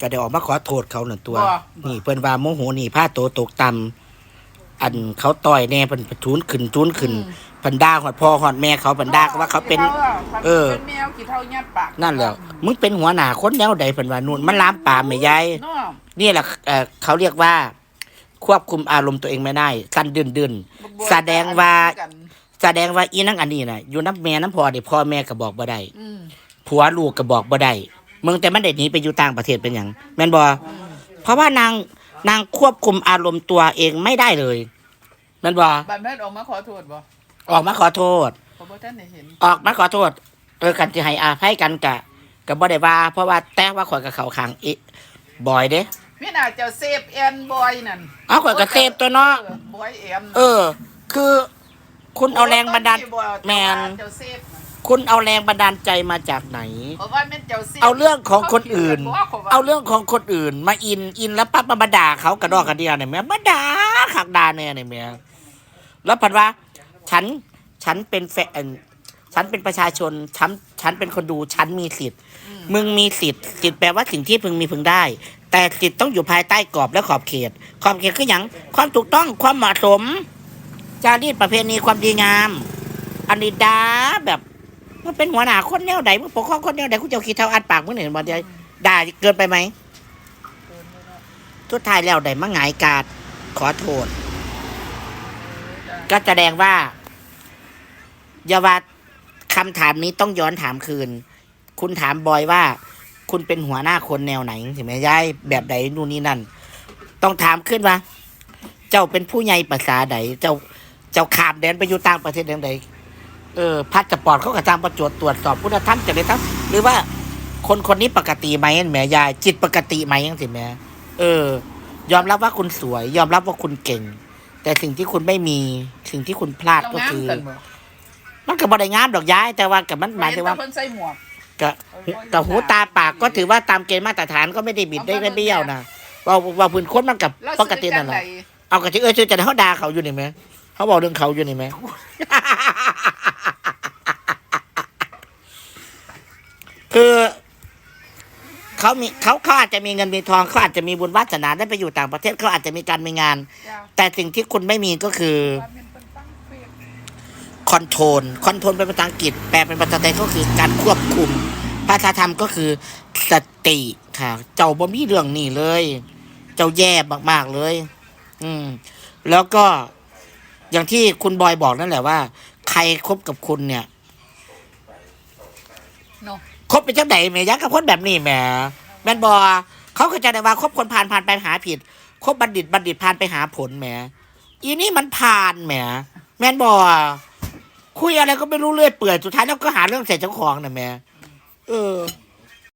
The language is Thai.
ก็ได้ออกมาขอโทษเขาหนึ่งตัว บ่ นี่เพิ่นว่าโมโหนี่ผ้าโตตกต่ำอันเขาต่อยแน่เพิ่นทุนขึ้นทุนขึ้นเพิ่นด่าฮอดพ่อฮอดแม่เขาเพิ่นด่าว่าเขาเป็นเออเป็นแมวกี่เท่ายัดปากนั่นแหละมึงเป็นหัวหน้าคนแนวใดเพิ่นว่านู่นมันลามปามแม่ยาย เนาะ นี่แหละเอ่อเขาเรียกว่า ควบคุมอารมณ์ตัวเองไม่ได้ สั่นดืนดืนๆแสดงว่ากันแสดงว่าอีนั่งอันนี้น่ะอยู่น้ำแม่น้ำพ่อเดี๋ยวพ่อแม่ก็บอกบ่ได้อืมผัวลูกก็บอกบ่ได้ มึงแต่มันได้หนีไปอยู่ต่างประเทศเป็นหยังแม่นบ่เพราะว่านางนางควบคุมอารมณ์ตัวเองไม่ได้เลยแม่นบ่บัดแม่นออกมาขอโทษบ่ออกมาขอโทษเพราะบ่ท่านได้เห็น ออกมาขอโทษเออกันจะให้อาภัยกันกะก็บ่ได้ว่า เพราะว่าแต่ว่าข่อยกับเขาขังอีบ่อยเด้มีน่าเจ้าเซฟแอนบอยนั่นเอาข่อยก็เซฟตัวเนาะเออบอยแอนเออ คือคุณเอาแรงบันดาลแมนเจ้าเซฟ คุณเอาแรงบันดาลใจมาจากไหน เพราะว่าแม่นเจ้าเซฟเอาเรื่องของคนอื่นเขาขียนว่าเอาเรื่องของคนอื่น มาอินอินแล้วปั๊บมามาด่าเขากระดอกกระเดียเนี่ยแม่มาด่าขักด่าเนี่ยเนี่ยแม่แล้วพันว่า ฉันฉันเป็นแฟนฉันเป็นประชาชน ฉัน ฉันเป็นคนดู ฉันมีสิทธิ์ มึงมีสิทธิ์ สิทธิ์แปลว่าสิ่งที่พึงมีพึงได้ แต่สิทธิ์ต้องอยู่ภายใต้กรอบและขอบเขต ขอบเขตคืออย่าง ความถูกต้อง ความเหมาะสม จารีตประเพณีความดีงาม อันนี้ดาแบบ มันเป็นหัวหน้าคนแนวใดมึงปกครองคนแนวใดกูจะเอาขี้เท้าอัดปากมึงเนี่ยบอลเดียวด่าเกินไปไหมทุดท้ายแล้วได้มาหงายการดขอโทษ ก็แสดงว่าอย่าว่าคำถามนี้ต้องย้อนถามคืน คุณถามบอยว่า คุณเป็นหัวหน้าคนแนวไหนใช่ไหมยายแบบใดนู่นนี่นั่น ต้องถามขึ้นว่า เจ้าเป็นผู้ใหญ่ภาษาใดเจ้าเจ้าขามแดนไปอยู่ต่างประเทศอย่างใด เออพาสปอร์ตเขาก็ตามประจวดตรวจสอบคุณธรรมจริยธรรมหรือว่าคนคนนี้ปกติไหมแหม่ยาย จิตปกติไหมยังสิแหม่เออ ยอมรับว่าคุณสวย ยอมรับว่าคุณเก่ง แต่สิ่งที่คุณไม่มีสิ่งที่คุณพลาดเราก็งามคือกันบ่มันก็บ่ได้งามดอกย้าย แต่ว่ากับมันหมายถึงว่าเห็นแต่เพิ่นใส่หมวกกับกับหูตาปากก็ถือว่าตามเกณฑ์มาตรฐานก็ไม่ได้บิดได้ไม่เบี้ยวนะว่าว่าพื้นคนมันกับแล้วปกตินั่นแหละเอากระชื่อเออชื่อจะเขาด่าเขาอยู่นี่ไหมเขาบอกเรื่องเขาอยู่นี่ไหม คือเขามีเขาเขาอาจจะมีเงินมีทองเขาอาจจะมีบุญวาสนาได้ไปอยู่ต่างประเทศเขาอาจจะมีการมีงานแต่สิ่งที่คุณไม่มีก็คือคอนโทรลคอนโทรลเป็นภาษาอังกฤษแปลเป็นภาษาไทยก็คือการควบคุม ภาษาธรรมก็คือสติค่ะ เจ้าบ่มีเรื่องนี้เลย เจ้าแย่มากๆเลย อืม แล้วก็อย่างที่คุณบอยบอกนั่นแหละว่า ใครคบกับคุณเนี่ย เนาะคบเป็นเจ้าไหนแม่ยักกับคนแบบนี้แหมแมนบอเขาก็จะได้ว่าคบคนผ่านผ่านไปหาผิดคบบัณฑิตบัณฑิตผ่านไปหาผลแหมอีนี่มันผ่านแหมแมนบอคุยอะไรก็ไม่รู้เรื่อยเปื่อยสุดท้ายแล้วก็หาเรื่องใส่เจ้าของน่ะแหมเออ